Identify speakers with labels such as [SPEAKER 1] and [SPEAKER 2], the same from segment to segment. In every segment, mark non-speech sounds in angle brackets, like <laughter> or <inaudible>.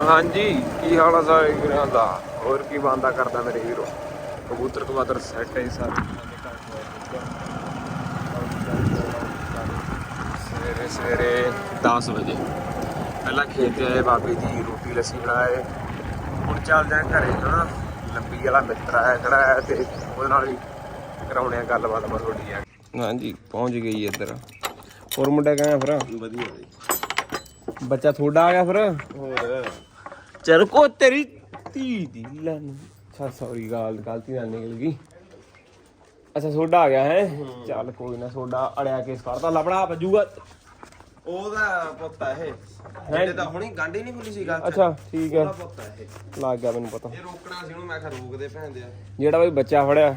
[SPEAKER 1] ਹਾਂਜੀ ਕੀ ਹਾਲ ਆ ਸਾਰੇ ਵੀਰਾਂ ਦਾ? ਹੋਰ ਕੀ ਬੰਦਾ ਕਰਦਾ ਮੇਰੇ ਵੀਰੋ? ਕਬੂਤਰ ਕਬੂਤਰ ਸੈੱਟ ਹੈ ਸਾਰੇ। ਸਵੇਰੇ ਸਵੇਰੇ 10 ਵਜੇ। ਪਹਿਲਾਂ ਖੇਤ ਆਏ ਬਾਬੇ ਦੀ ਰੋਟੀ ਲੱਸੀ ਬਣਾਏ। ਹੁਣ ਚੱਲਦੇ ਆ ਘਰੇ ਹਨਾ? ਲੰਬੀ ਵਾਲਾ ਮਿੱਤਰ ਆਇਆ ਖੜਾ ਹੈ ਤੇ ਉਹਦੇ ਨਾਲ ਵੀ ਕਰਾਉਣੇ ਆ ਗੱਲਬਾਤ ਮੈਂ ਥੋੜੀ ਆ। ਹਾਂਜੀ ਪਹੁੰਚ ਗਈ ਇੱਧਰ। ਹੋਰ ਮੁੰਡਾ ਕਿਵੇਂ ਫਿਰ?
[SPEAKER 2] ਵਧੀਆ
[SPEAKER 1] ਬੱਚਾ ਤੁਹਾਡਾ ਆ ਗਿਆ ਫਿਰ?
[SPEAKER 2] ਹੋਰ?
[SPEAKER 1] ਚਲ ਕੋ ਤੇਰੀ ਧੀ ਦੀ ਲਨ ਅੱਛਾ ਸੌਰੀ ਗਾਲ ਗਲਤੀ ਨਾਲ ਨਿਕਲ ਗਈ। ਅੱਛਾ ਸੋਡਾ ਆ ਗਿਆ ਹੈ? ਚੱਲ ਕੋਈ ਨਾ ਸੋਡਾ ਅੜਿਆ ਕੇਸ ਕਰਤਾ ਲਪੜਾ ਵੱਜੂਗਾ
[SPEAKER 2] ਉਹਦਾ ਪੁੱਤ ਆ ਇਹ। ਜਿਹੜੇ ਤਾਂ ਹੁਣੀ ਗਾਂਢੀ ਨਹੀਂ ਖੁੱਲੀ ਸੀ ਗੱਲ
[SPEAKER 1] ਅੱਛਾ ਠੀਕ ਹੈ।
[SPEAKER 2] ਉਹਦਾ ਪੁੱਤ ਆ ਇਹ।
[SPEAKER 1] ਲੱਗ ਗਿਆ ਮੈਨੂੰ ਪਤਾ।
[SPEAKER 2] ਇਹ ਰੋਕਣਾ ਸੀ ਉਹਨੂੰ ਮੈਂ ਕਿਹਾ ਰੋਕਦੇ ਭੈਣਦੇ ਆ
[SPEAKER 1] ਜਿਹੜਾ ਬਈ ਬੱਚਾ ਫੜਿਆ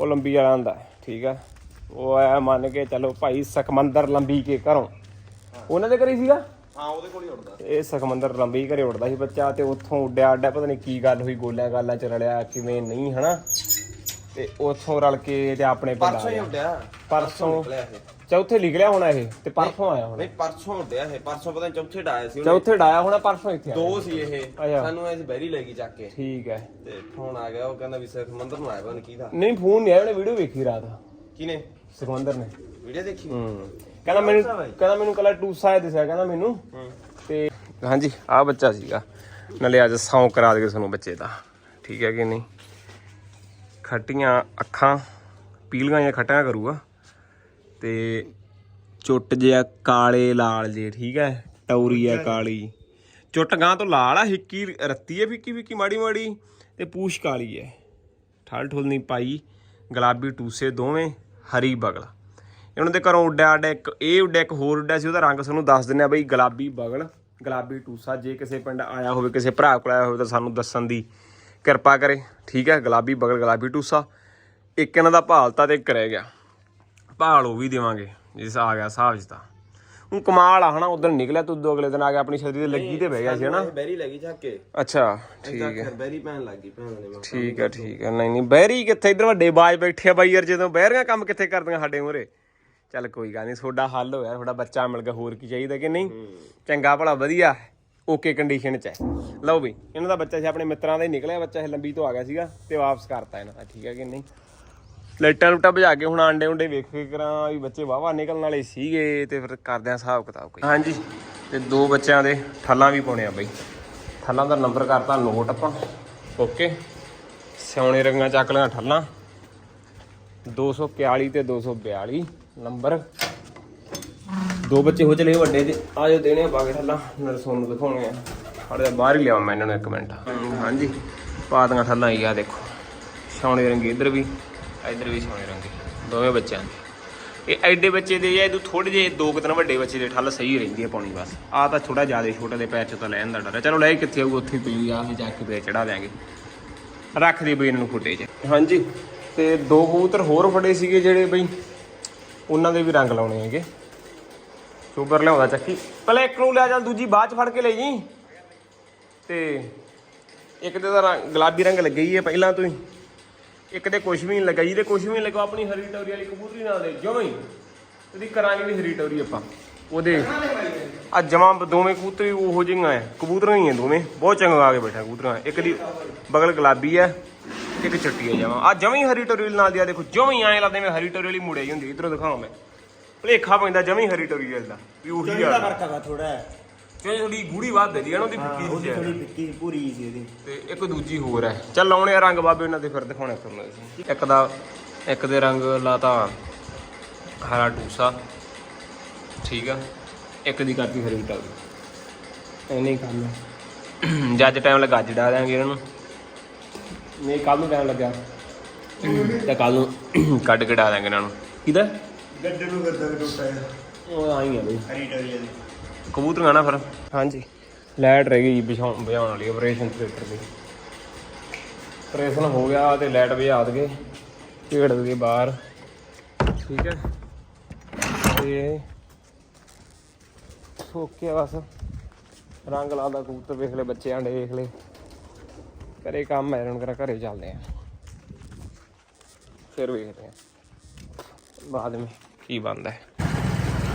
[SPEAKER 1] ਉਹ ਲੰਬੀ ਵਾਲਾ ਹੁੰਦਾ ਠੀਕ ਹੈ? ਉਹ ਐ ਮੰਨ ਕੇ ਚਲੋ ਭਾਈ ਸਕਮੰਦਰ ਲੰਬੀ ਕੇ ਘਰੋਂ। ਉਹਨਾਂ ਦੇ ਘਰੇ ਸੀਗਾ?
[SPEAKER 2] ਹਾਂ ਉਹਦੇ ਕੋਲ ਹੀ ਉੜਦਾ
[SPEAKER 1] ਇਹ ਸਕਮੰਦਰ ਲੰਬੀ ਘਰੇ ਉੱਡਦਾ ਸੀ ਬੱਚਾ ਤੇ ਉੱਥੋਂ ਉੱਡਿਆ ਉੱਡਿਆ ਪਤਾ ਨਹੀਂ ਕੀ ਗੱਲ ਹੋਈ ਗੋਲਿਆਂ ਗਾਲਾਂ ਚ ਰਲਿਆ ਕਿਵੇਂ ਨਹੀਂ ਹਨਾ? ਤੇ ਉੱਥੋਂ ਰਲ ਕੇ ਤੇ ਆਪਣੇ ਪਿੰਡ
[SPEAKER 2] ਪਰਸੋਂ ਹੀ
[SPEAKER 1] ਗਿਆ।
[SPEAKER 2] ਉੱਡਿਆ।
[SPEAKER 1] ਪਰਸੋਂ
[SPEAKER 2] ਨਿਕਲਿਆ ਇਹ।
[SPEAKER 1] ਚੌਥੇ ਨਿਕਲਿਆ ਹੋਣਾ ਇਹ ਤੇ ਪਰਸੋਂ ਆਇਆ ਹੋਣਾ।
[SPEAKER 2] ਨਹੀਂ ਪਰਸੋਂ ਉੱਡਿਆ ਇਹ। ਪਰਸੋਂ ਪਤਾ ਨੀ ਚੌਥੇ ਡਾਇਆ ਸੀ ਉਹਨੇ।
[SPEAKER 1] ਚੌਥੇ ਡਾਇਆ ਹੋਣਾ ਪਰਸੋਂ ਇੱਥੇ ਆਇਆ।
[SPEAKER 2] ਦੋ ਸੀ ਇਹ।
[SPEAKER 1] ਅੱਛਾ।
[SPEAKER 2] ਸਾਨੂੰ ਐਸ ਬੈਰੀ ਲੈ ਗਈ ਚੱਕ ਕੇ।
[SPEAKER 1] ਠੀਕ ਹੈ।
[SPEAKER 2] ਤੇ ਫੋਨ ਆ ਗਿਆ ਉਹ ਕਹਿੰਦਾ ਵੀ ਸਿਰ ਮੰਦਰ ਨੂੰ ਆਇਆ ਬਨ ਕਿਹਦਾ।
[SPEAKER 1] ਨਹੀਂ ਫੋਨ ਨਹੀਂ ਆਇਆ ਉਹਨੇ ਵੀਡੀਓ ਵੇਖੀ ਰਾਤ।
[SPEAKER 2] ਕਿਨੇ
[SPEAKER 1] ਸੁਖਵੰਦਰ ਨੇ।
[SPEAKER 2] ਵੀਡੀਓ ਦੇਖੀ?
[SPEAKER 1] ਹੂੰ। ਕਹਿੰਦਾ ਮੈਨੂੰ ਕਹਿੰਦਾ ਮੈਨੂੰ ਕਲਾ ਟੂਸਾ ਦਿਸਿਆ ਕਹਿੰਦਾ ਮੈਨੂੰ। ਤੇ ਹਾਂਜੀ ਆ ਬੱਚਾ ਸੀਗਾ। ਨਾਲੇ ਅੱਜ ਸੌਂ ਕਰਾ ਦੇ ਤੁਹਾਨੂੰ ਬੱਚੇ ਦਾ। ਠੀਕ ਹੈ ਕਿ ਨਹੀਂ? ਖੱਟੀਆਂ ਅੱਖਾਂ ਪੀਲੀਆਂ ਜਾਂ ਖੱਟੀਆਂ ਕਰੂਗਾ। ਤੇ ਚੁੱਟ ਜਿਹਾ ਕਾਲੇ ਲਾਲ ਜੇ ਠੀਕ ਹੈ? ਟੌਰੀ ਆ ਕਾਲੀ। ਚੁੱਟ ਗਾਂ ਤੋਂ ਲਾਲ ਆ ਹਿੱਕੀ ਰੱਤੀ ਹੈ ਫਿੱਕੀ ਫਿੱਕੀ ਮਾੜੀ ਮਾੜੀ। ਤੇ ਪੂਛ ਕਾਲੀ ਹੈ। ਠਲ ਠੁਲ ਨਹੀਂ ਪਾਈ। ਗੁਲਾਬੀ ਟੂਸੇ ਦੋਵੇਂ ਹਰੀ ਬਗਲ। ਇਹਨਾਂ ਦੇ ਘਰੋਂ ਉੱਡਿਆ ਉੱਡਿਆ ਇੱਕ ਇਹ ਉੱਡਿਆ ਇੱਕ ਹੋਰ ਉੱਡਿਆ ਸੀ ਉਹਦਾ ਰੰਗ ਤੁਹਾਨੂੰ ਦੱਸ ਦਿੰਨੇ ਆ ਬਈ ਗੁਲਾਬੀ ਬਗਲ ਗੁਲਾਬੀ ਟੂਸਾ ਜੇ ਕਿਸੇ ਪਿੰਡ ਆਇਆ ਹੋਵੇ ਕਿਸੇ ਭਰਾ ਕੋਲ ਆਇਆ ਹੋਵੇ ਤਾਂ ਸਾਨੂੰ ਦੱਸਣ ਦੀ ਕਿਰਪਾ ਕਰੇ ਠੀਕ ਹੈ ਗੁਲਾਬੀ ਬਗਲ ਗੁਲਾਬੀ ਟੂਸਾ। ਇੱਕ ਇਹਨਾਂ ਦਾ ਭਾਲਤਾ ਤੇ ਇੱਕ ਰਹਿ ਗਿਆ। ਭਾਲ ਉਹ ਵੀ ਦੇਵਾਂਗੇ ਜਿਸ ਆ ਗਿਆ ਹਿਸਾਬ 'ਚ ਤਾਂ। ਹੁਣ ਕਮਾਲ ਆ ਹਨਾ ਉਦੋਂ ਨਿਕਲਿਆ ਤੂੰ ਉਦੋਂ ਅਗਲੇ ਦਿਨ ਆ ਗਿਆ ਆਪਣੀ ਛਤਰੀ ਤੇ ਲੱਗੀ ਤੇ ਬਹਿ ਗਿਆ ਸੀ ਹਨਾ।
[SPEAKER 2] ਬੈਰੀ ਲੈ ਗਈ ਚੱਕ ਕੇ।
[SPEAKER 1] ਅੱਛਾ ਠੀਕ ਹੈ।
[SPEAKER 2] ਬੈਰੀ ਪੈਣ ਲੱਗ ਭੈਣ ਨੇ
[SPEAKER 1] ਠੀਕ ਹੈ ਠੀਕ ਹੈ। ਨਹੀਂ ਨਹੀਂ ਬਹਿਰੀ ਕਿੱਥੇ? ਇਧਰ ਵੱਡੇ ਬਾਜ ਬੈਠੇ ਆ ਬਾਈ ਯਾਰ ਜਦੋਂ ਬਹਿਰੀਆਂ ਕੰਮ ਕਿੱਥੇ ਕਰਦੀਆਂ ਸਾਡੇ ਮੂਹਰੇ? ਚੱਲ ਕੋਈ ਗੱਲ ਨਹੀਂ ਤੁਹਾਡਾ ਹੱਲ ਹੋਇਆ ਤੁਹਾਡਾ ਬੱਚਾ ਮਿਲ ਗਿਆ ਹੋਰ ਕੀ ਚਾਹੀਦਾ ਕਿ ਨਹੀਂ? ਚੰਗਾ ਭਲਾ ਵਧੀਆ ਓਕੇ ਕੰਡੀਸ਼ਨ ਚ ਹੈ। ਲਓ ਵੀ ਇਹਨਾਂ ਦਾ ਬੱਚਾ ਸੀ ਆਪਣੇ ਮਿੱਤਰਾਂ ਦਾ ਹੀ ਨਿਕਲਿਆ ਬੱਚਾ ਇਹ ਲੰਬੀ ਤੋਂ ਆ ਗਿਆ ਸੀਗਾ ਤੇ ਵਾਪਸ ਕਰਤਾ ਇਹਨਾਂ ਦਾ ਠੀਕ ਹੈ ਕਿ ਨਹੀਂ? ਲਾਈਟਾਂ ਲੁਟਾ ਭਜਾ ਕੇ ਹੁਣ ਆਂਡੇ ਉਂਡੇ ਵੇਖ ਕੇ ਕਰਾਂ ਵੀ ਬੱਚੇ ਵਾਵਾ ਨਿਕਲਣ ਵਾਲੇ ਸੀਗੇ ਤੇ ਫਿਰ ਕਰਦੇ ਆ ਹਿਸਾਬ ਕਿਤਾਬ ਕੋਈ। ਹਾਂਜੀ ਤੇ ਦੋ ਬੱਚਿਆਂ ਦੇ ਠੱਲਾਂ ਵੀ ਪਾਉਣੇ ਆ ਬਈ। ਠੱਲਾਂ ਦਾ ਨੰਬਰ ਕਰਤਾ ਨੋਟ ਆਪਾਂ। ਓਕੇ ਸਿਉਣੇ ਰੰਗਾਂ ਚੱਕ ਲਿਆ ਠੱਲਾਂ 241 ਤੇ 242 ਨੰਬਰ। ਦੋ ਬੱਚੇ ਹੋ ਚਲੇ ਵੱਡੇ ਤੇ ਆ ਜੋ ਦੇਣੇ ਆ ਬਾਗੇ ਠੱਲਾਂ ਨਾਲ ਸੋਨੂੰ ਦਿਖਾਉਣੇ ਆ। ਸਾਡੇ ਬਾਹਰ ਹੀ ਲਿਆਵਾਂ ਮੈਂ ਇਹਨਾਂ ਨੂੰ ਇੱਕ ਮਿੰਟ। ਹਾਂਜੀ, ਪਾ ਦੀਆਂ ਹੀ। ਆ ਦੇਖੋ ਸਿਉਣੇ ਰੰਗੀ। ਇੱਧਰ ਵੀ ਇੱਧਰ ਵੀ ਸੌਣੇ ਰੰਗੀ। ਦੋਵੇਂ ਬੱਚਿਆਂ ਦੇ। ਇਹ ਐਡੇ ਬੱਚੇ ਦੇ ਜਾਂ ਇਹਦੋਂ ਥੋੜੇ ਜਿਹੇ ਦੋ ਕੁ ਵੱਡੇ ਬੱਚੇ ਦੇ ਠੱਲ ਸਹੀ ਰਹਿੰਦੀ ਹੈ ਪਾਉਣੀ ਬਸ। ਆ ਤਾਂ ਥੋੜਾ ਜ਼ਿਆਦਾ ਛੋਟੇ ਦੇ ਪੈਰ ਚ ਤਾਂ ਲੈਣ ਦਾ ਡਰ ਹੈ ਚਲੋ ਲੈ, ਕਿੱਥੇ ਆਊ ਉੱਥੇ ਪਈ ਆ ਵੀ ਜਾ ਕੇ ਪੇ ਚੜਾ ਦਿਆਂਗੇ। ਰੱਖ ਦੇ ਬਈ ਇਹਨਾਂ ਨੂੰ ਫੁੱਟੇ 'ਚ। ਹਾਂਜੀ, ਤੇ ਦੋ ਕਬੂਤਰ ਹੋਰ ਫੜੇ ਸੀਗੇ ਜਿਹੜੇ ਬਈ ਉਹਨਾਂ ਦੇ ਵੀ ਰੰਗ ਲਾਉਣੇ ਹੈਗੇ। ਸ਼ੂਗਰ ਲਿਆਉਂਦਾ ਚੱਕੀ। ਪਹਿਲਾਂ ਇੱਕ ਨੂੰ ਲਿਆ ਚੱਲ ਦੂਜੀ ਬਾਅਦ ਚ ਫੜ ਕੇ ਲੈ ਜੀ। ਤੇ ਇੱਕ ਦੇ ਦਾ ਰੰਗ ਗੁਲਾਬੀ ਰੰਗ ਲੱਗੇ ਹੀ ਹੈ ਪਹਿਲਾਂ ਤੋਂ ਹੀ। ਇੱਕ ਦੇ ਕੁਛ ਵੀ ਨਹੀਂ ਲੱਗਾ ਜਿਹਦੇ ਕੁਛ ਵੀ ਨਹੀਂ ਲੱਗਾ ਆਪਣੀ ਹਰੀ ਟੌਰੀ ਵਾਲੀ ਕਬੂਤਰੀ ਨਾਲ ਦੇ ਜਮਾਂ ਹੀ ਉਹਦੀ ਕਰਾਂਗੇ ਵੀ ਹਰੀ ਟੌਰੀ ਆਪਾਂ। ਉਹਦੇ ਆ ਜਮਾਂ ਦੋਵੇਂ ਕਬੂਤਰੀ ਉਹੋ ਜਿਹੀਆਂ ਐ ਕਬੂਤਰਾਂ ਹੀ ਐ ਦੋਵੇਂ। ਬਹੁਤ ਚੰਗਾ ਆ ਕੇ ਬੈਠਾ ਕਬੂਤਰਾਂ। ਇੱਕ ਦੀ ਬਗਲ ਗੁਲਾਬੀ ਐ ਇੱਕ ਚਿੱਟੀ ਐ ਜਮਾਂ ਆ ਜਮਾਂ ਹੀ ਹਰੀ ਟੌਰੀ ਵਾਲੀ ਨਾਲ ਦੀ ਆ ਦੇਖੋ ਜਮਾਂ ਹੀ ਐ ਲੱਗਦਾ ਮੈਂ ਹਰੀ ਟੌਰੀ ਵਾਲੀ ਮੁੜੇ ਹੁੰਦੀ ਇਧਰੋਂ ਦਿਖਾਵਾਂ ਮੈਂ। ਭਲੇਖਾ ਪੈਂਦਾ ਜਮਾਂ ਹੀ ਹਰੀ ਟੌਰੀ ਵਾਲੀ ਦਾ ਵੀ ਉਹੀ ਆ।
[SPEAKER 3] ਫ਼ਰਕ ਹੈਗਾ ਥੋੜਾ
[SPEAKER 1] ਕਿਉਂ ਥੋੜੀ ਗੂੜੀ ਵੱਧ ਹੈ ਜੀ ਇਹਨਾਂ ਦੀ ਫਿੱਕੀ
[SPEAKER 3] ਉਹਦੀ
[SPEAKER 1] ਜਿਹੀ
[SPEAKER 3] ਥੋੜੀ
[SPEAKER 1] ਹੈ।
[SPEAKER 3] ਪਿੱਕੀ ਪੂਰੀ ਸੀ ਉਹਦੀ।
[SPEAKER 1] ਤੇ ਇੱਕ ਦੂਜੀ ਹੋਰ ਹੈ। ਚੱਲ ਲਾਉਣੇ ਆ ਰੰਗ ਬਾਬੇ ਉਹਨਾਂ ਦੇ ਫਿਰ ਦਿਖਾਉਣੇ ਤੁਹਾਨੂੰ ਅਸੀਂ। ਇੱਕ ਦਾ ਇੱਕ ਦੇ ਰੰਗ ਲਾਤਾ ਹਰਾ ਟੂਸਾ ਠੀਕ ਆ। ਇੱਕ ਦੀ ਕਰਤੀ ਹਰੀ ਟਾਲੀ ਐਨੇ ਹੀ ਕੰਮ ਜੱਜ ਟਾਈਮ ਲਗਾ ਅੱਜ ਡਾ ਦਿਆਂਗੇ ਇਹਨਾਂ ਨੂੰ। ਨਹੀਂ ਕੱਲ ਨੂੰ ਟਾਈਮ ਲੱਗਾ ਤੇ ਕੱਲ ਨੂੰ <clears throat> ਕੱਢ ਕੇ ਡਾ ਦਿਆਂਗੇ ਇਹਨਾਂ ਨੂੰ। ਕਿਹਦਾ?
[SPEAKER 3] ਗੱਡੇ ਨੂੰ ਗੱਦਾ ਟੁੱਟਾ
[SPEAKER 1] ਉਹ ਆਈ ਆ ਬਈ।
[SPEAKER 3] ਹਰੀ ਟਰੀ ਦੀ
[SPEAKER 1] ਕਬੂਤਰਾਂ ਨਾ ਫਿਰ? ਹਾਂਜੀ। ਲਾਈਟ ਰਹਿ ਗਈ ਵਿਛਾਉਣ ਵਿਆਉਣ ਵਾਲੀ ਆਪਰੇਸ਼ਨ ਥੀਏਟਰ ਦੀ ਆਪਰੇਸ਼ਨ ਹੋ ਗਿਆ ਤੇ ਲਾਈਟ ਵਜਾ ਦਗੇ ਢੇੜ ਦਗੇ ਬਾਹਰ। ਠੀਕ ਹੈ। ਤੇ ਓਕੇ ਬਸ। ਰੰਗ ਲਾਦਾ ਕਬੂਤਰ ਵੇਖ ਲੈ ਬੱਚੇ ਆਂਡੇ ਵੇਖ ਲੈ। ਘਰੇ ਕੰਮ ਹੈ ਇਹਨਾਂ ਨੂੰ ਕਰਾ ਘਰੇ ਚੱਲਦੇ ਆ ਫਿਰ ਵੇਖਦੇ ਆ ਬਾਅਦ ਵਿੱਚ ਕੀ ਬਣਦਾ ਹੈ।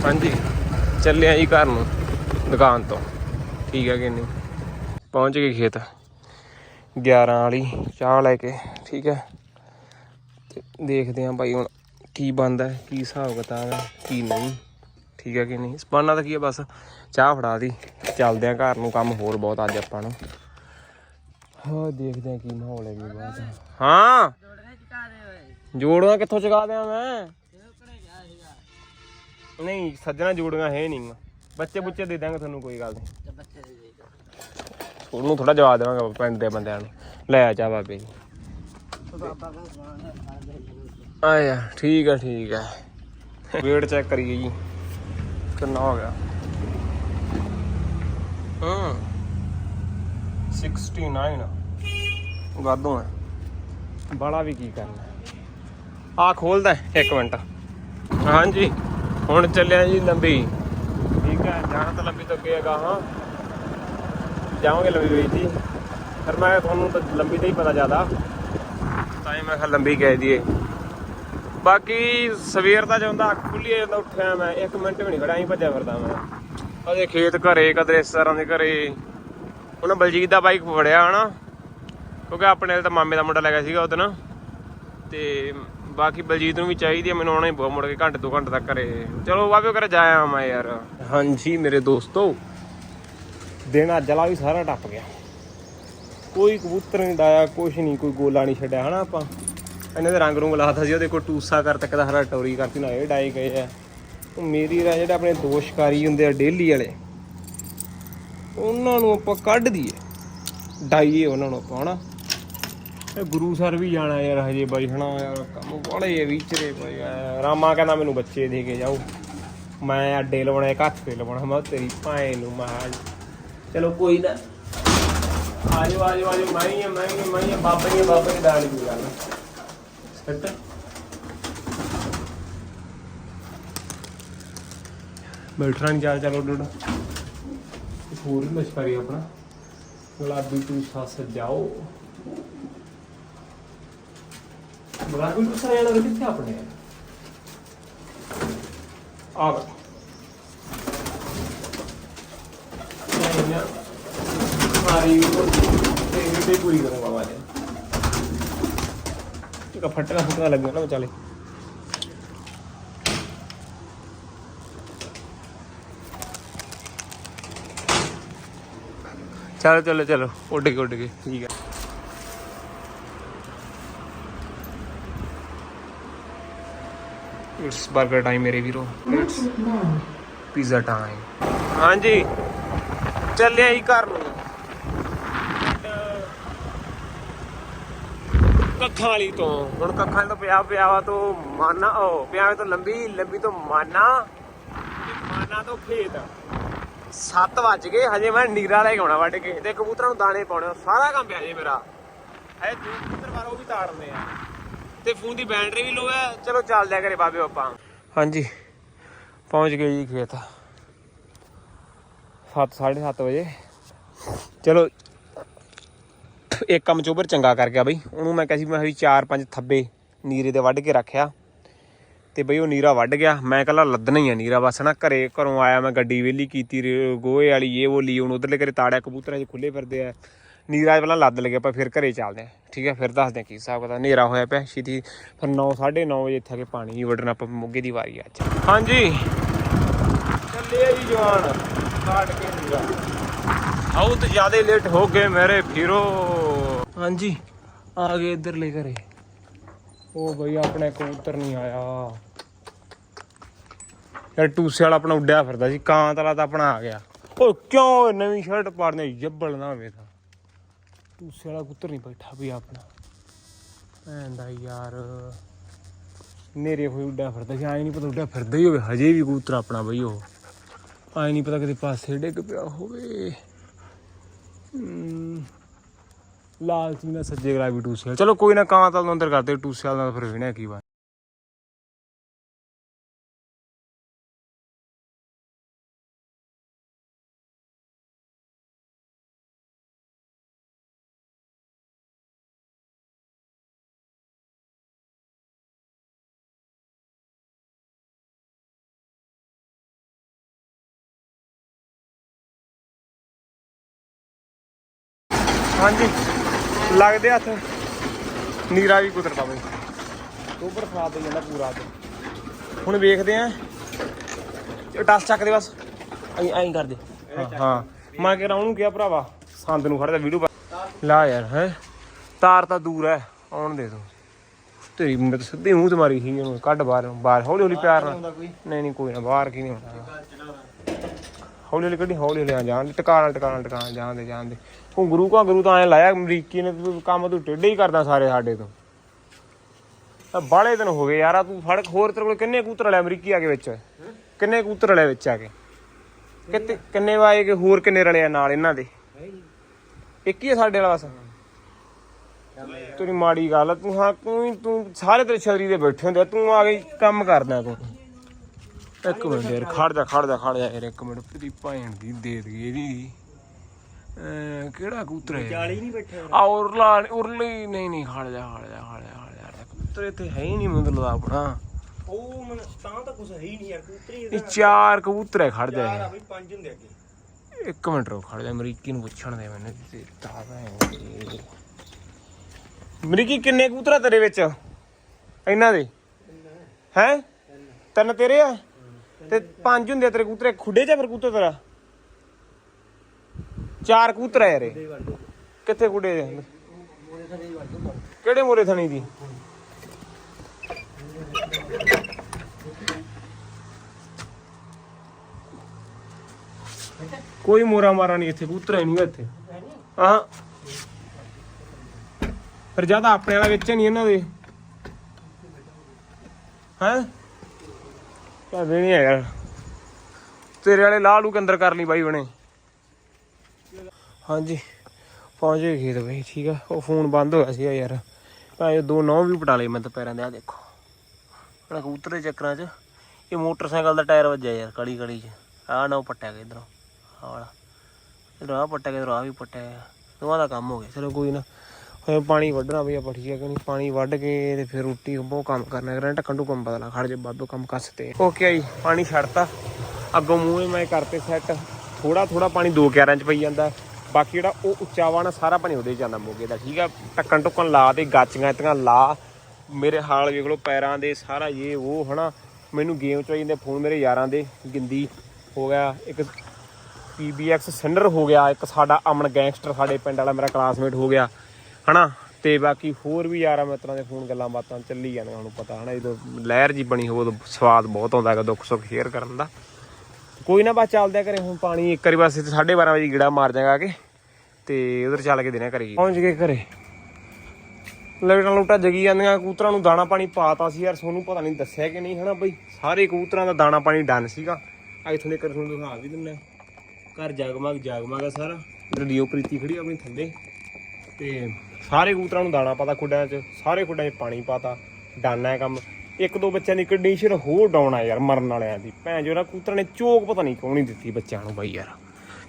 [SPEAKER 1] ਹਾਂਜੀ ਚੱਲਿਆ ਜੀ ਘਰ ਨੂੰ ਦੁਕਾਨ ਤੋਂ। ਠੀਕ ਹੈ ਕਿ ਨਹੀਂ? ਪਹੁੰਚ ਗਏ ਖੇਤ। 11 ਵਾਲੀ ਚਾਹ ਲੈ ਕੇ ਠੀਕ ਹੈ। ਤੇ ਦੇਖਦੇ ਆਂ ਭਾਈ ਹੁਣ ਕੀ ਬਣਦਾ ਹੈ, ਕੀ ਹਿਸਾਬ ਕਿਤਾਬ ਹੈ ਕੀ ਨਹੀਂ। ਠੀਕ ਹੈ ਕਿ ਨਹੀਂ? ਸਪਾਨਾ ਤਾਂ ਕੀ ਹੈ ਬਸ ਚਾਹ ਫੜਾ ਦੀ। ਚੱਲਦੇ ਆਂ ਘਰ ਨੂੰ ਕੰਮ ਹੋਰ ਬਹੁਤ ਅੱਜ ਆਪਾਂ ਨੂੰ। ਹਾਂ ਦੇਖਦੇ ਆਂ ਕੀ ਮਾਹੌਲ ਹੈ ਵੀ ਬਾਅਦ ਹਾਂ। ਜੋੜੀਆਂ ਕਿੱਥੋਂ ਚਗਾ ਦਿਆਂ ਮੈਂ? ਨਹੀਂ ਸੱਜਣਾ ਜੋੜੀਆਂ ਹੈ ਨਹੀਂ ਬੱਚੇ ਬੁੱਚੇ ਦੇ ਦਾਂਗੇ ਤੁਹਾਨੂੰ ਕੋਈ ਗੱਲ ਨਹੀਂ। ਉਹਨੂੰ ਥੋੜਾ ਜਵਾਬ ਦੇਵਾਂਗੇ ਪਿੰਡ ਦੇ ਬੰਦਿਆਂ ਨੂੰ। ਲੈ ਆ ਜਾ ਬਾਬੇ ਜੀ। ਆਇਆ ਠੀਕ ਹੈ ਠੀਕ ਹੈ ਵੇਟ ਚੈੱਕ ਕਰੀਏ ਜੀ। ਕਿੰਨਾ ਹੋ ਗਿਆ? ਹਾਂ। 69 ਵਾਧੂ ਹੈ ਬੜਾ ਵੀ ਕੀ ਕਰਨਾ? ਆ ਖੋਲਦਾ ਇੱਕ ਮਿੰਟ। ਹਾਂਜੀ ਹੁਣ ਚੱਲਿਆ ਜੀ ਲੰਬੀ। ਠੀਕ ਹੈ ਜਾਣਾ ਤਾਂ ਲੰਬੀ ਤੋਂ ਅੱਗੇ ਹਾਂ। ਜਾਵਾਂਗੇ ਲੰਬੀ ਵੇਚ ਦੀ ਫਿਰ ਮੈਂ ਤੁਹਾਨੂੰ ਤਾਂ ਲੰਬੀ ਦਾ ਹੀ ਪਤਾ ਜ਼ਿਆਦਾ। ਤਾਂ ਹੀ ਮੈਂ ਕਿਹਾ ਲੰਬੀ ਕਹਿ ਦਈਏ। ਬਾਕੀ ਸਵੇਰ ਦਾ ਜਾਂਦਾ ਅੱਖ ਖੁੱਲੀ ਜਾਂਦਾ ਉੱਠਿਆ ਮੈਂ। 1 ਮਿੰਟ ਵੀ ਨਹੀਂ ਖੜਾ ਹੀ ਭੱਜਿਆ ਫਿਰਦਾ ਮੈਂ। ਅਜੇ ਖੇਤ ਘਰੇ ਕਦੇ ਰਿਸ਼ਤੇਦਾਰਾਂ ਦੇ ਘਰੇ। ਉਹਨਾਂ ਬਲਜੀਤ ਦਾ ਬਾਈਕ ਫੜਿਆ ਹਨਾ, ਕਿਉਂਕਿ ਆਪਣੇ ਨਾਲ ਤਾਂ ਮਾਮੇ ਦਾ ਮੁੰਡਾ ਲੱਗਾ ਸੀਗਾ ਉਹਦੇ ਤੇ ਬਾਕੀ ਬਲਜੀਤ ਨੂੰ ਵੀ ਚਾਹੀਦੀ ਹੈ ਮੈਨੂੰ ਆਉਣਾ ਹੀ ਬਹੁਤ ਮੁੜ ਕੇ ਘੰਟੇ ਦੋ ਘੰਟੇ ਤੱਕ ਘਰੇ। ਚਲੋ ਵਾਪਿਓ ਕਰ ਜਾਇਆ ਮੈਂ ਯਾਰ। ਹਾਂਜੀ, ਮੇਰੇ ਦੋਸਤੋ। ਦਿਨ ਅੱਜ ਵਾਲਾ ਵੀ ਸਾਰਾ ਟੱਪ ਗਿਆ। ਕੋਈ ਕਬੂਤਰ ਨਹੀਂ ਡਾਇਆ, ਕੁਛ ਨਹੀਂ, ਕੋਈ ਗੋਲਾ ਨਹੀਂ ਛੱਡਿਆ, ਹਨਾ ਆਪਾਂ। ਇਹਨੇ ਦੇ ਰੰਗ ਰੁੰਗ ਲਾਤਾ ਸੀ, ਉਹਦੇ ਕੋਲ ਟੂਸਾ ਕਰ ਤੱਕ ਦਾ ਹਰਾ ਟੋਰੀ ਕਰਤੀ, ਨਾ ਇਹ ਡਾਈ ਗਏ ਆ। ਉਹ ਮੇਰੀ ਰਾਹ ਜਿਹੜੇ ਆਪਣੇ ਦੋ ਸ਼ਿਕਾਰੀ ਹੁੰਦੇ ਆ, ਡੇਲੀ ਵਾਲੇ ਉਹਨਾਂ ਨੂੰ ਆਪਾਂ ਕੱਢ ਦਈਏ। ਡਾਈਏ ਉਹਨਾਂ ਨੂੰ ਆਪਾਂ, ਹਨਾ? ਇਹ ਗੁਰੂ ਸਰ ਵੀ ਜਾਣਾ ਯਾਰ ਹਜੇ ਬਾਈ, ਹਨਾ? ਯਾਰ ਕੰਮ ਬੜੇ ਵਿਚਰੇ ਪਏ ਰਾਮਾ ਕਹਿੰਦਾ ਮੈਨੂੰ ਬੱਚੇ ਦੇ ਕੇ ਜਾਓ। ਮੈਂ ਅੱਡੇ ਲਵਾਉਣਾ, ਇੱਕ ਹੱਥ ਤੇ ਲਵਾਉਣਾ, ਮੈਂ ਤੇਰੀ ਭਾਏ ਨੂੰ ਮਾਰ ਚਲੋ ਕੋਈ ਨਾ। ਆਜੋ ਆਜੋ ਆਜੋ ਮੈਂ ਹੀ ਮੈਂ ਹੀ ਮੈਂ ਹੀ ਬਾਬਾ ਹੀ ਬਾਬਾ ਹੀ ਦਾੜੀ ਦੀ ਗੱਲ। ਸੱਟ ਬੈਠਣਾ ਨਹੀਂ ਚਲੋ ਡੋਡਾ ਹੋਰ ਵੀ ਮਸ਼ਕਰੀ ਆਪਣਾ। ਗੁਲਾਬੀ ਤੂੰ ਸੱਸ ਜਾਓ। ਗੁਲਾਬੀ ਤੂੰ ਸਾਰੇ ਵਾਲਾ ਕਿੱਥੇ ਆਪਣੇ? ਆ ਵਾ। ਮਾਰੀ ਤੇ ਤੇ ਪੂਰੀ ਕਰੋ ਬਾਬਾ ਜੀ ਫਟਣਾ ਫਟਣਾ ਲੱਗਿਆ ਨਾ ਵਿਚਾਲੇ। ਚਲੋ ਚਲੋ ਚਲੋ। ਉੱਡ ਕੇ ਉੱਡ ਕੇ ਠੀਕ ਹੈ ਇਟਸ 버ਗਰ ਟਾਈਮ ਮੇਰੇ ਵੀਰੋ। ਇਟਸ ਪੀਜ਼ਾ ਟਾਈਮ ਹਾਂਜੀ। ਚੱਲਿਆ ਹੀ ਘਰ ਨੂੰ। ਕੱਖਾਂ ਵਾਲੀ ਤੋਂ। ਹੁਣ ਕੱਖਾਂ ਤੋਂ ਪਿਆ ਪਿਆਵਾ ਤੋਂ ਮਾਨਾ ਉਹ ਪਿਆਵੇ ਤੋਂ ਲੰਬੀ ਲੰਬੀ ਤੋਂ ਮਾਨਾ। ਮਾਨਾ ਤੋਂ ਖੇਤ। 7 ਵੱਜ ਗਏ, ਹਜੇ ਮੈਂ ਨੀਰਾ ਲੈ ਕੇ ਆਉਣਾ ਵੱਢ ਕੇ, ਤੇ ਕਬੂਤਰਾਂ ਨੂੰ ਦਾਣੇ ਪਾਉਣੇ ਸਾਰਾ ਕੰਮ ਪਿਆ ਜੇ ਮੇਰਾ। ਹੈ ਦੋ ਕਬੂਤਰ ਮਾਰੋ, ਉਹ ਵੀ ਤਾੜਨੇ ਆ। ਤੇ ਫੋਨ ਦੀ ਬੈਟਰੀ ਵੀ ਲੋ ਹੈ ਚਲੋ ਚੱਲਦੇ ਆ ਘਰੇ ਬਾਬੇ ਆਪਾਂ। ਹਾਂਜੀ, ਪਹੁੰਚ ਗਏ ਜੀ ਖੇਤ। 7 7:30 ਵਜੇ। ਚਲੋ, ਇੱਕ ਕੰਮ ਚੋਬਰ ਚੰਗਾ ਕਰ ਗਿਆ ਬਈ। ਉਹਨੂੰ ਮੈਂ ਕਿਹਾ ਸੀ, ਮੈਂ ਵੀ ਚਾਰ ਪੰਜ ਥੱਬੇ ਨੀਰੇ ਦੇ ਵੱਢ ਕੇ ਰੱਖਿਆ। ਤੇ ਬਈ ਉਹ ਨੀਰਾ ਵੱਢ ਗਿਆ। ਮੈਂ ਕੱਲਾ ਲੱਦਣਾ ਹੀ ਆ ਨੀਰਾ। ਬਸ ਨਾ ਘਰੇ ਘਰੋਂ ਆਇਆ, ਮੈਂ ਗੱਡੀ ਵੇਲੀ ਕੀਤੀ ਰੇ- ਗੋਹੇ ਵਾਲੀ, ਇਹ ਉਹ ਲਈ ਹੁਣ ਉਧਰਲੇ ਘਰੇ ਤਾੜਿਆ ਕਬੂਤਰਾਂ 'ਚ ਖੁੱਲੇ ਫਿਰਦੇ ਆ। ਨੀਰਾ ਪਹਿਲਾਂ ਲੱਦ ਲਗੇ, ਆਪਾਂ ਫਿਰ ਘਰੇ ਚੱਲਦੇ ਆ। ਠੀਕ ਹੈ ਫਿਰ ਦੱਸਦੇ ਆ ਕੀ ਹਿਸਾਬ ਕਿਤਾਬ। ਹਨੇਰਾ ਹੋਇਆ ਪਿਆ ਛੇਤੀ, ਫਿਰ 9 9:30 ਵਜੇ ਇੱਥੇ ਆ ਕੇ ਪਾਣੀ ਹੀ ਵੜਨਾ ਆਪਾਂ ਮੋਗੇ ਦੀ ਵਾਰੀ ਆ ਅੱਜ। ਹਾਂਜੀ। ਚੱਲੇ ਆ ਜੀ ਜਵਾਨ, ਕਾਟ ਕੇ ਨੀਰਾ। ਬਹੁਤ ਜ਼ਿਆਦਾ ਲੇਟ ਹੋ ਗਏ ਮੇਰੇ ਫਿਰੋ ਹਾਂਜੀ, ਆ ਗਏ ਇੱਧਰਲੇ ਘਰੇ। ਉਹ ਬਈ ਆਪਣੇ ਕਬੂਤਰ ਨਹੀਂ ਆਇਆ। ਯਾਰ ਟੂਸੇ ਵਾਲਾ ਆਪਣਾ ਉੱਡਿਆ ਫਿਰਦਾ ਸੀ, ਕਾਂ ਤਲਾ ਤਾਂ ਆਪਣਾ ਆ ਗਿਆ। ਉਹ ਕਿਉਂ ਨਵੀਂ ਸ਼ਰਟ ਪਾੜਨੇ ਜੱਬਲ ਨਾ ਹੋਵੇ ਤਾਂ। ਟੂਸੇ ਵਾਲਾ ਕਬੂਤਰ ਨਹੀਂ ਬੈਠਾ ਵੀ ਆਪਣਾ। ਭੈਣ ਦਾ ਯਾਰ ਨੇਰੇ ਹੋਈ ਉੱਡਿਆ ਫਿਰਦਾ ਸੀ, ਆਏ ਨਹੀਂ ਪਤਾ ਉੱਡਿਆ ਫਿਰਦਾ ਹੀ ਹੋਵੇ, ਹਜੇ ਵੀ ਕਬੂਤਰ ਆਪਣਾ ਬਈ ਉਹ। ਆਏ ਨਹੀਂ ਪਤਾ ਕਿਤੇ ਪਾਸੇ ਡਿੱਗ ਪਿਆ ਹੋਵੇ। ਲਾਲਚੀ ਨਾਲ ਸੱਜੇ ਗਲਾ ਵੀ ਟੂਸੇ ਚਲੋ ਕੋਈ ਨਾ, ਕਾਂ ਤਾਂ ਅੰਦਰ ਕਰਦੇ, ਟੂਸੇ ਵਾਲਾ ਫਿਰ ਵਿਣਿਆ ਕੀ ਵਾ ਹਾਂਜੀ। ਲੱਗਦੇ ਹੱਥ। ਨੀਰਾ ਵੀ ਕੁਤਰਦਾ ਬਈ। ਉਹ ਬਰਸਾਤ ਹੋ ਜਾਂਦਾ ਪੂਰਾ ਅੱਜ। ਹੁਣ ਵੇਖਦੇ ਆਂ। ਟਸ ਚੱਕ ਦੇ ਬਸ। ਐਂ ਐਂ ਕਰ ਦੇ। ਹਾਂ, ਹਾਂ। ਮੈਂ ਕਿਹਾ ਉਹਨੂੰ ਕਿਹਾ ਭਰਾਵਾ ਸੰਦ ਨੂੰ ਖੜਦਾ ਵੀਡੀਓ ਲਾ ਯਾਰ ਹੈ। ਤਾਰ ਤਾਂ ਦੂਰ ਹੈ ਆਉਣ ਦੇ ਤੂੰ। ਤੇਰੀ ਮੈਂ ਤਾਂ ਸਿੱਧੀ ਮੂੰਹ ਤੇ ਮਾਰੀ ਸੀ ਉਹਨੂੰ ਕੱਢ ਬਾਹਰ ਬਾਹਰ ਹੌਲੀ ਹੌਲੀ ਪਿਆਰ ਨਾਲ। ਨਹੀਂ ਨਹੀਂ ਕੋਈ ਨਾ। ਬਾਹਰ ਕੀ ਨਹੀਂ ਹੁੰਦਾ ਹੌਲੀ ਹੌਲੀ ਕੱਢੀ। ਹੌਲੀ ਹੌਲੀ ਆ ਜਾਣ ਟਿਕਾਣਾ ਟਿਕਾਣਾ ਟਿਕਾਣਾ ਜਾਣ ਦੇ ਜਾਣ ਦੇ। ਉਹ ਗੁਰੂ ਕਾ ਤਾਂ ਐ ਲਾਇਆ ਅਮਰੀਕੀ ਨੇ ਤੂੰ ਕੰਮ ਤੂੰ ਟੇਢੇ ਹੀ ਕਰਦਾ ਸਾਰੇ ਸਾਡੇ ਤੋਂ। ਤਾਂ ਬਾਲੇ ਦਿਨ ਹੋ ਗਏ ਯਾਰਾ ਤੂੰ ਫੜ ਹੋਰ ਤੇਰੇ ਕੋਲ ਕਿੰਨੇ ਕੂਤਰ ਵਾਲੇ ਅਮਰੀਕੀ ਆ ਕੇ ਵਿੱਚ? ਕਿੰਨੇ ਕੂਤਰ ਵਾਲੇ ਵਿੱਚ ਆ ਕੇ? ਕਿਤੇ ਕਿੰਨੇ ਵਾਏ ਕਿ ਹੋਰ ਕਿੰਨੇ ਰਲੇ ਨਾਲ ਇਹਨਾਂ ਦੇ? ਇੱਕ ਹੀ ਆ ਸਾਡੇ ਵਾਲਾ ਬਸ। ਤੇਰੀ ਮਾੜੀ ਗੱਲ ਆ, ਤੂੰ ਹਾਂ ਤੂੰ ਹੀ- ਤੂੰ ਸਾਰੇ ਤੇਰੇ ਛਤਰੀ ਦੇ ਬੈਠੇ ਹੁੰਦੇ ਆ, ਤੂੰ ਆ ਗਈ ਕੰਮ ਕਰਦਾ ਤੂੰ। ਇੱਕ ਮਿੰਟ ਯਾਰ ਖੜ ਜਾ ਖੜ ਜਾ ਖੜ ਜਾ ਯਾਰ ਇੱਕ ਮਿੰਟ ਤੇਰੀ ਭੈਣ ਦੀ ਦੇ ਦੇ ਇਹਦੀ। ਕਿਹੜਾ ਕੂਤਰ ਹੈ?
[SPEAKER 3] ਚਾਲੀ ਨਹੀਂ ਬੈਠਾ
[SPEAKER 1] ਆ ਉਰਲਾ ਉਰਲੀ ਨਹੀਂ ਨਹੀਂ ਖੜ ਜਾ ਖੜ ਜਾ ਖੜ ਜਾ ਖੜ ਜਾ। ਕਬੂਤਰ ਹੈ ਹੀ ਨਹੀਂ ਮੁੰਦਲ ਦਾ ਆਪਣਾ।
[SPEAKER 3] ਉਹ ਮਨ ਤਾਂ ਤਾਂ ਕੁਛ ਹੈ ਹੀ ਨਹੀਂ ਯਾਰ ਕੂਤਰੀ
[SPEAKER 1] ਇਹ ਚਾਰ ਕਬੂਤਰ ਖੜ ਜਾ।
[SPEAKER 3] ਆ ਬਈ ਪੰਜ ਹੁੰਦੇ ਅੱਗੇ।
[SPEAKER 1] ਇੱਕ ਮਿੰਟ ਰੁਕ ਖੜ ਜਾ ਅਮਰੀਕੀ ਨੂੰ ਪੁੱਛਣ ਦੇ ਮੈਨੂੰ ਤੇ ਤਾਂ ਭੈਣ ਅਮਰੀਕੀ ਕਿੰਨੇ ਕਬੂਤਰ ਤੇਰੇ ਵਿੱਚ? ਇਹਨਾਂ ਦੇ? ਹੈ? ਤਿੰਨ। ਤੇਰੇ ਆ? ਤੇ ਪੰਜ ਹੁੰਦੇ ਤੇਰੇ ਕਬੂਤਰ ਖੁੱਡੇ ਚ ਫਿਰ ਕਬੂਤਰ ਤੇਰਾ? ਚਾਰ ਕਬੂਤਰ ਆ ਯਾਰ ਕਿੱਥੇ ਕੁੜੇ ਚ ਕਿਹੜੇ ਮੋਰੇ ਥਣੀ ਦੀ? ਕੋਈ ਮੋਰਾ ਮਾਰਾ ਨਹੀਂ, ਇੱਥੇ ਕਬੂਤਰ ਹੈ ਨਹੀਂ ਇੱਥੇ। ਹਾਂ। ਫਿਰ ਜ਼ਿਆਦਾ ਆਪਣੇ ਵਾਲਾ ਵਿੱਚ ਨਹੀਂ ਇਹਨਾਂ ਦੇ। ਹੈ? ਕਹਿੰਦੇ ਨਹੀਂ ਯਾਰ। ਤੇਰੇ ਵਾਲੇ ਲਾਹ ਲੂ ਕੇ ਅੰਦਰ ਕਰ ਲਈ ਬਾਈ ਬਣੇ ਹਾਂਜੀ। ਪਹੁੰਚ ਗਏ ਖੇਤ ਬਈ, ਠੀਕ ਆ। ਉਹ ਫੋਨ ਬੰਦ ਹੋਇਆ ਸੀਗਾ ਯਾਰ। ਭਾਵੇਂ ਦੋ ਨੌ ਵੀ ਪਟਾ ਲਏ ਮੈਂ ਦੁਪਹਿਰਾਂ ਦੇ ਆ ਦੇਖੋ। ਬੜਾ ਕਬੂਤਰ ਦੇ ਚੱਕਰਾਂ 'ਚ ਇਹ ਮੋਟਰਸਾਈਕਲ ਦਾ ਟਾਇਰ ਵੱਜਿਆ ਯਾਰ ਕੜੀ ਕੜੀ 'ਚ। ਆਹ ਨਾ ਪੱਟਿਆ ਗਿਆ ਇਧਰੋਂ। ਆਹ ਵਾਲਾ। ਇਧਰੋਂ ਆਹ ਪੱਟਿਆ ਗਿਆ, ਇਧਰੋਂ ਆਹ ਵੀ ਪੱਟਿਆ ਗਿਆ। ਦੋਵਾਂ ਦਾ ਕੰਮ ਹੋ ਗਿਆ। ਚਲੋ ਕੋਈ ਨਾ। ਹੁਣ ਪਾਣੀ ਵੱਢਣਾ ਵੀ ਆਪਾਂ, ਠੀਕ ਹੈ ਕਿ ਪਾਣੀ ਵੱਢ ਕੇ ਤੇ ਫਿਰ ਰੋਟੀ ਬਹੁਤ ਕੰਮ ਕਰਨਾ। ਕਰਾਂ ਢੱਕਣ ਢੁੱਕਣ ਪਤਾ ਲੱਗ, ਖੜ ਜੇ ਬਾਬੇ, ਕੰਮ ਕੱਸ ਤੇ ਓਕੇ ਆਈ ਪਾਣੀ ਛੱਡਤਾ। ਅੱਗੋਂ ਮੂੰਹੇ ਮੈਂ ਕਰਤੇ ਸੈੱਟ ਥੋੜਾ ਥੋੜਾ ਪਾਣੀ ਦੋ ਕਿਆਰਾਂ ਚ ਪਈ ਜਾਂਦਾ। ਬਾਕੀ ਜਿਹੜਾ ਉਹ ਉੱਚਾਵਾ ਨਾ ਸਾਰਾ ਪਾਣੀ ਉਹਦੇ ਜਾਂਦਾ ਮੋਗੇ ਦਾ। ਠੀਕ ਆ, ਢੱਕਣ ਟੁੱਕਣ ਲਾ ਤੇ ਗਾਚੀਆਂ ਇਤੀਆਂ ਲਾ। ਮੇਰੇ ਹਾਲ ਵੇਖ ਲਓ, ਪੈਰਾਂ ਦੇ ਸਾਰਾ ਇਹ ਉਹ ਹਨਾ। ਮੈਨੂੰ ਗੇਮ ਚ ਆਈ ਜਾਂਦੇ ਫੋਨ ਮੇਰੇ ਯਾਰਾਂ ਦੇ, ਗਿੰਦੀ ਹੋ ਗਿਆ, ਇੱਕ ਪੀਬੀਐਕਸ ਸੈਂਡਰ ਹੋ ਗਿਆ, ਇੱਕ ਸਾਡਾ ਅਮਨ ਗੈਂਗਸਟਰ ਸਾਡੇ ਪਿੰਡ ਵਾਲਾ, ਮੇਰਾ ਕਲਾਸਮੇਟ ਹੋ ਗਿਆ, ਹਨਾ। ਤੇ ਬਾਕੀ ਹੋਰ ਵੀ ਯਾਰਾਂ ਮਿੱਤਰਾਂ ਦੇ ਫੋਨ ਗੱਲਾਂ ਬਾਤਾਂ ਚੱਲੀ ਜਾਂਦੀਆਂ ਹੁਣ ਪਤਾ, ਹਨਾ। ਜਦੋਂ ਲਹਿਰ ਜੀ ਬਣੀ ਹੋਵੇ, ਉਦੋਂ ਸਵਾਦ ਬਹੁਤ ਆਉਂਦਾ ਹੈਗਾ ਦੁੱਖ ਸੁੱਖ ਸ਼ੇਅਰ ਕਰਨ ਦਾ। ਕੋਈ ਨਾ ਬਸ ਚੱਲਦੇ ਆ ਘਰੇ, ਹੁਣ ਪਾਣੀ ਇੱਕ ਵਾਰੀ ਬਸ ਇੱਥੇ 12:30 ਵਜੇ ਗੀੜਾ ਮਾਰ ਜਾਗਾ ਕੇ, ਤੇ ਉਧਰ ਚੱਲ ਕੇ ਦੇਣਾ ਘਰੇ ਪਹੁੰਚ ਗਏ ਘਰੇ। ਲੇਟਾਂ ਲੂਟਾਂ ਜਗੀ ਜਾਂਦੀਆਂ, ਕੂਤਰਾਂ ਨੂੰ ਦਾਣਾ ਪਾਣੀ ਪਾਤਾ ਸੀ ਯਾਰ, ਸੋਨੂੰ ਪਤਾ ਨਹੀਂ ਦੱਸਿਆ ਕਿ ਨਹੀਂ, ਹਨਾ ਬਈ? ਸਾਰੇ ਕਬੂਤਰਾਂ ਦਾ ਦਾਣਾ ਪਾਣੀ ਡਨ ਸੀਗਾ। ਆ ਇਥੋਂ ਦੇ ਕਰ ਤੁਹਾਨੂੰ ਦਿਖਾ ਵੀ ਦਿੰਨਾ ਘਰ ਜਗਮਗ, ਜਾਗਮਗ ਆ ਸਾਰਾ। ਰਡੀਓ ਪ੍ਰੀਤੀ ਖੜੀ ਆਪਣੀ ਥੱਲੇ। ਤੇ ਸਾਰੇ ਕੂਤਰਾਂ ਨੂੰ ਦਾਣਾ ਪਾਤਾ ਖੁੱਡਾਂ 'ਚ, ਸਾਰੇ ਖੁੱਡਾਂ 'ਚ ਪਾਣੀ ਪਾਤਾ। ਡਨ ਹੈ ਕੰਮ। ਇੱਕ ਦੋ ਬੱਚਿਆਂ ਦੀ ਕੰਡੀਸ਼ਨ ਹੋਰ ਡਾਉਣ ਆ ਯਾਰ ਮਰਨ ਵਾਲਿਆਂ ਦੀ। ਭੈਣ ਜੋ ਨਾ ਕਬੂਤਰਾਂ ਨੇ ਚੋਕ ਪਤਾ ਨਹੀਂ ਕਿਉਂ ਨਹੀਂ ਦਿੱਤੀ ਬੱਚਿਆਂ ਨੂੰ ਬਾਈ ਯਾਰ।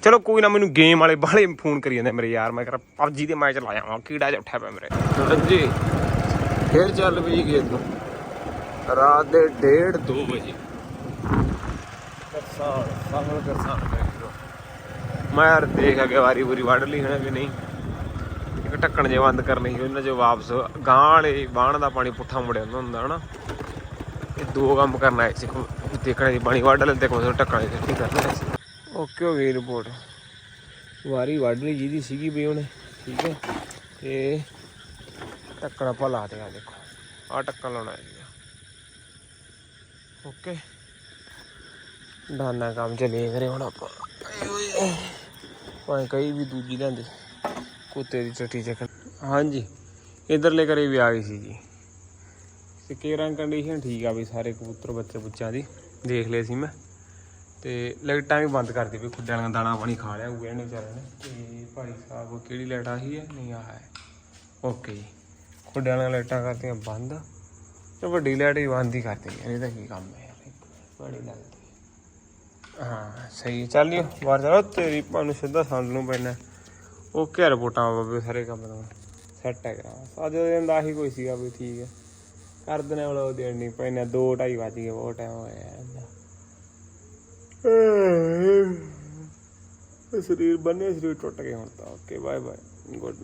[SPEAKER 1] ਚਲੋ ਕੋਈ ਨਾ ਮੈਨੂੰ ਗੇਮ ਵਾਲੇ ਬਾਹਲੇ ਫੋਨ ਕਰੀ ਜਾਂਦੇ ਮੇਰੇ ਯਾਰ ਮੈਂ ਕਰਾਂ ਪਬਜੀ ਦੇ ਮੈਚ ਲਾਇਆ ਵਾਂ ਕੀੜਾ ਜਿਹਾ ਉੱਠਿਆ ਪਿਆ ਮੇਰੇ। ਰੱਜੀ ਫੇਰ ਚੱਲ ਪਈ ਨੂੰ ਰਾਤ ਦੇ 1:30 2 ਵਜੇ। ਕਰਸਾਨ ਸਾਹਮਣੇ ਕਰਸਾਨ ਕਰੀ ਮੈਂ ਯਾਰ ਦੇਖ ਅਗੇ ਵਾਰੀ ਪੂਰੀ ਵੱਢ ਲਈ ਹੈ ਕਿ ਨਹੀਂ। ਇੱਕ ਢੱਕਣ ਜੇ ਬੰਦ ਕਰਨੀ ਸੀ ਉਹਨਾਂ ਚ ਵਾਪਸ ਗਾਂ ਵਾਲੇ ਬਾਣ ਦਾ ਪਾਣੀ ਪੁੱਠਾ ਮੁੜਿਆ ਹੁੰਦਾ ਹੁੰਦਾ ਹਨਾ। ਇਹ ਦੋ ਕੰਮ ਕਰਨਾ ਹੈ ਸਿੱਖ ਦੇਖਣਾ ਜੀ ਪਾਣੀ ਵੱਢ ਲੈਂਦੇ ਕੋਈ ਢੱਕਣ ਜੇ, ਕੀ ਕਰਨਾ ਸੀ। ਓਕੇ ਹੋ ਗਈ ਰਿਪੋਰਟ ਵਾਰੀ ਵੱਢ ਜਿਹਦੀ ਸੀਗੀ ਵੀ ਉਹਨੇ, ਠੀਕ ਹੈ, ਤੇ ਢੱਕਣ ਆਪਾਂ ਲਾ ਦਿਆ ਦੇਖੋ। ਆ ਢੱਕਣ ਲਾਉਣਾ ਹੈ ਜੀ। ਓਕੇ। ਡਾਨਾ ਕੰਮ ਚਲੇ ਕਰੇ ਹੁਣ ਆਪਾਂ। ਭਾਵੇਂ ਕਈ ਵੀ ਦੂਜੀ ਲੈਂਦੇ, ਕੁੱਤੇ ਦੀ ਚੱਟੀ ਚੱਕਣ ਹਾਂਜੀ, ਇਧਰਲੇ ਘਰੇ ਵੀ ਆ ਗਈ ਸੀ ਜੀ। ਤੇ ਕੇਰਾਂ ਕੰਡੀਸ਼ਨ ਠੀਕ ਆ ਵੀ ਸਾਰੇ ਕਬੂਤਰ ਬੱਚੇ ਬੁੱਚਿਆਂ ਦੀ। ਦੇਖ ਲਏ ਸੀ ਮੈਂ। ਤੇ ਲਾਈਟਾਂ ਵੀ ਬੰਦ ਕਰਦੀ ਵੀ ਖੁੱਡਿਆਂ ਵਾਲਾ ਦਾਣਾ ਪਾਣੀ ਖਾ ਲਿਆ ਹੋਊਗਾ ਇਹਨੇ ਵਿਚਾਰੇ ਨੇ। ਤੇ ਭਾਈ ਸਾਹਿਬ, ਉਹ ਕਿਹੜੀ ਲਾਈਟ ਆਹੀ ਹੈ? ਨਹੀਂ ਆ ਹੈ। ਓਕੇ ਜੀ। ਖੁੱਡਿਆਂ ਵਾਲੀਆਂ ਲਾਈਟਾਂ ਕਰਤੀਆਂ ਬੰਦ। ਤੇ ਵੱਡੀ ਲਾਈਟ ਵੀ ਬੰਦ ਹੀ ਕਰਤੀ ਯਾਰ ਇਹਦਾ ਕੀ ਕੰਮ ਹੈ? ਯਾਰ ਬੜੀ ਲੱਗਦੀ ਹਾਂ, ਸਹੀ ਚੱਲ ਲਿਓ ਬਾਹਰ ਚਲੋ ਤੇਰੀ ਭਾਨੂੰ ਸਿੱਧਾ ਸੰਦ ਨੂੰ ਪੈਣਾ। ਓਕੇ ਰਿਪੋਰਟਾਂ ਬਾਬੇ ਸਾਰੇ ਕੰਮ ਦਾ ਸੈੱਟ ਹੈ ਕਰਾ। ਅੱਜ ਦੇ ਦਿਨ ਦਾ ਹੀ ਕੋਈ ਸੀਗਾ ਵੀ ਠੀਕ ਹੈ। ਕਰ ਦਨੇ ਵਾਲਾ ਉਹ ਦੇਣ ਨਹੀਂ ਪੈਣਾ 2 2:30 ਵੱਜ ਗਏ, ਬਹੁਤ ਟਾਈਮ ਹੋਇਆ ਸਰੀਰ ਬੰਨੇ ਸਰੀਰ ਟੁੱਟ ਗਏ ਹੁਣ ਤਾਂ। Okay bye bye good